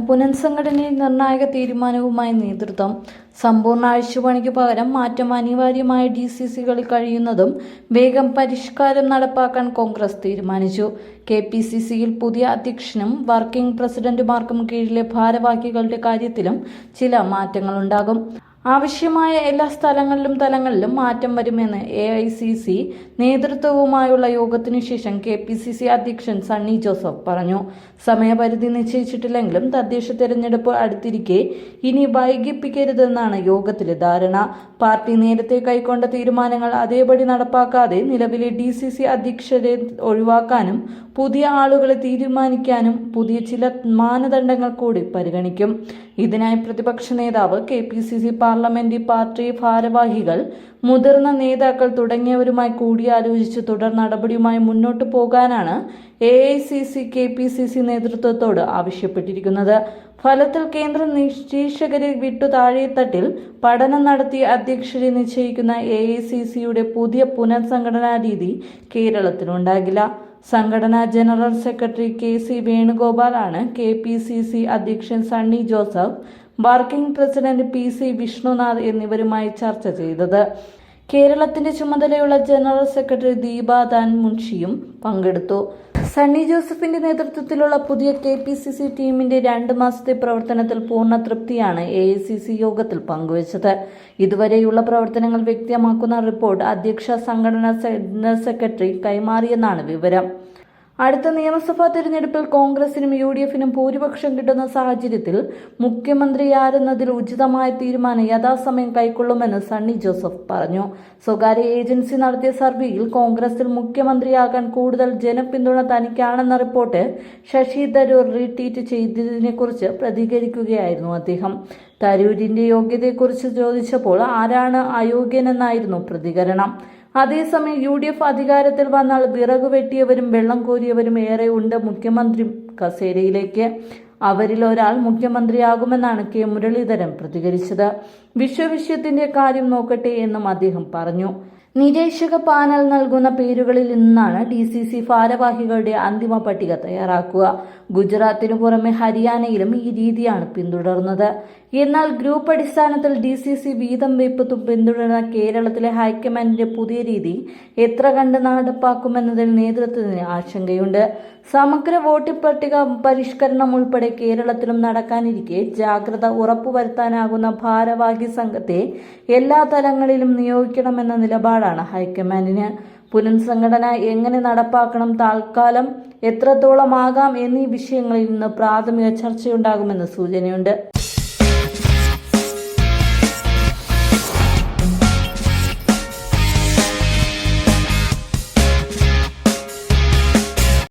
പുനഃസംഘടനയിൽ നിർണായക തീരുമാനവുമായി നേതൃത്വം സമ്പൂർണ ആഴ്ചപണിക്ക് പകരം മാറ്റം അനിവാര്യമായ ഡി സി സികളിൽ കഴിയുന്നതും വേഗം പരിഷ്കാരം നടപ്പാക്കാൻ കോൺഗ്രസ് തീരുമാനിച്ചു. കെ പി സി സിയിൽ പുതിയ അധ്യക്ഷനും വർക്കിംഗ് പ്രസിഡന്റുമാർക്കും കീഴിലെ ഭാരവാഹികളുടെ കാര്യത്തിലും ചില മാറ്റങ്ങളുണ്ടാകും. ആവശ്യമായ എല്ലാ സ്ഥലങ്ങളിലും തലങ്ങളിലും മാറ്റം വരുമെന്ന് എ ഐ സി സി നേതൃത്വവുമായുള്ള യോഗത്തിനു ശേഷം കെ പി സി സി അധ്യക്ഷൻ സണ്ണി ജോസഫ് പറഞ്ഞു. സമയപരിധി നിശ്ചയിച്ചിട്ടില്ലെങ്കിലും തദ്ദേശ തെരഞ്ഞെടുപ്പ് അടുത്തിരിക്കെ ഇനി വൈകിപ്പിക്കരുതെന്നാണ് യോഗത്തിലെ ധാരണ. പാർട്ടി നേരത്തെ കൈക്കൊണ്ട തീരുമാനങ്ങൾ അതേപടി നടപ്പാക്കാതെ നിലവിലെ ഡി സി സി അധ്യക്ഷരെ ഒഴിവാക്കാനും പുതിയ ആളുകളെ തീരുമാനിക്കാനും പുതിയ ചില മാനദണ്ഡങ്ങൾ കൂടി പരിഗണിക്കും. ഇതിനായി പ്രതിപക്ഷ നേതാവ് K P C C parliament party ഭാരവാഹികൾ മുതിർന്ന നേതാക്കൾ തുടങ്ങിയവരുമായി കൂടിയാലോചിച്ച് തുടർ നടപടിയുമായി മുന്നോട്ടു പോകാനാണ് A I C C K P C C നേതൃത്വത്തോട് ആവശ്യപ്പെട്ടിരിക്കുന്നത്. ഫലത്തിൽ കേന്ദ്ര നിരീക്ഷകരെ വിട്ടു താഴെത്തട്ടിൽ പഠനം നടത്തി അധ്യക്ഷരെ നിശ്ചയിക്കുന്ന എ ഐ സി സിയുടെ പുതിയ പുനഃസംഘടനാ രീതി കേരളത്തിലുണ്ടാകില്ല. സംഘടനാ ജനറൽ സെക്രട്ടറി കെ സി വേണുഗോപാലാണ് കെ പി സി സി അധ്യക്ഷൻ Sunny Joseph working president P C Vishnunath എന്നിവരുമായി ചർച്ച ചെയ്തത്. കേരളത്തിന്റെ ചുമതലയുള്ള ജനറൽ സെക്രട്ടറി ദീപാദാൻ മുൻഷിയും പങ്കെടുത്തു. സണ്ണി ജോസഫിന്റെ നേതൃത്വത്തിലുള്ള പുതിയ കെ പി സി സി ടീമിന്റെ രണ്ട് മാസത്തെ പ്രവർത്തനത്തിൽ പൂർണ തൃപ്തിയാണ് എ ഐ സി സി യോഗത്തിൽ പങ്കുവച്ചത്. ഇതുവരെയുള്ള പ്രവർത്തനങ്ങൾ വ്യക്തമാക്കുന്ന റിപ്പോർട്ട് അധ്യക്ഷ സംഘടനാ ജനറൽ സെക്രട്ടറി കൈമാറിയെന്നാണ് വിവരം. അടുത്ത നിയമസഭാ തിരഞ്ഞെടുപ്പിൽ കോൺഗ്രസിനും യു ഡി എഫിനും ഭൂരിപക്ഷം കിട്ടുന്ന സാഹചര്യത്തിൽ മുഖ്യമന്ത്രി ആരെന്നതിൽ ഉചിതമായ തീരുമാനം യഥാസമയം കൈക്കൊള്ളുമെന്ന് സണ്ണി ജോസഫ് പറഞ്ഞു. സ്വകാര്യ ഏജൻസി നടത്തിയ സർവേയിൽ കോൺഗ്രസിൽ മുഖ്യമന്ത്രിയാകാൻ കൂടുതൽ ജനപിന്തുണ തനിക്കാണെന്ന റിപ്പോർട്ട് ശശി തരൂർ റീട്വീറ്റ് ചെയ്തതിനെക്കുറിച്ച് പ്രതികരിക്കുകയായിരുന്നു അദ്ദേഹം. തരൂരിന്റെ യോഗ്യതയെക്കുറിച്ച് ചോദിച്ചപ്പോൾ ആരാണ് അയോഗ്യനെന്നായിരുന്നു പ്രതികരണം. അതേസമയം യു ഡി എഫ് അധികാരത്തിൽ വന്നാൽ വിറക് വെട്ടിയവരും വെള്ളം കോരിയവരും ഏറെ ഉണ്ട് മുഖ്യമന്ത്രി കസേരയിലേക്ക്. അവരിൽ ഒരാൾ മുഖ്യമന്ത്രിയാകുമെന്നാണ് കെ മുരളീധരൻ പ്രതികരിച്ചത്. വിശ്വവിഷയത്തിന്റെ കാര്യം നോക്കട്ടെ എന്നും അദ്ദേഹം പറഞ്ഞു. നിരീക്ഷക പാനൽ നൽകുന്ന പേരുകളിൽ നിന്നാണ് ഡി സി സി ഭാരവാഹികളുടെ അന്തിമ പട്ടിക തയ്യാറാക്കുക. ഗുജറാത്തിനു പുറമെ ഹരിയാനയിലും ഈ രീതിയാണ് പിന്തുടർന്നത്. എന്നാൽ ഗ്രൂപ്പ് അടിസ്ഥാനത്തിൽ ഡി സി സി വീതം വെപ്പ് പിന്തുടരുന്ന കേരളത്തിലെ ഹൈക്കമാൻഡിന്റെ പുതിയ രീതി എത്ര കണ്ട് നടപ്പാക്കുമെന്നതിൽ നേതൃത്വത്തിന് ആശങ്കയുണ്ട്. സമഗ്ര വോട്ടിംഗ് പട്ടിക പരിഷ്കരണം ഉൾപ്പെടെ കേരളത്തിലും നടക്കാനിരിക്കെ ജാഗ്രത ഉറപ്പുവരുത്താനാകുന്ന ഭാരവാഹി സംഘത്തെ എല്ലാ തലങ്ങളിലും നിയോഗിക്കണമെന്ന നിലപാടാണ് ഹൈക്കമാൻഡിന് പുനഃസംഘടന എങ്ങനെ നടപ്പാക്കണം താൽക്കാലം എത്രത്തോളമാകാം എന്നീ വിഷയങ്ങളിൽ നിന്ന് പ്രാഥമിക ചർച്ചയുണ്ടാകുമെന്ന് സൂചനയുണ്ട്.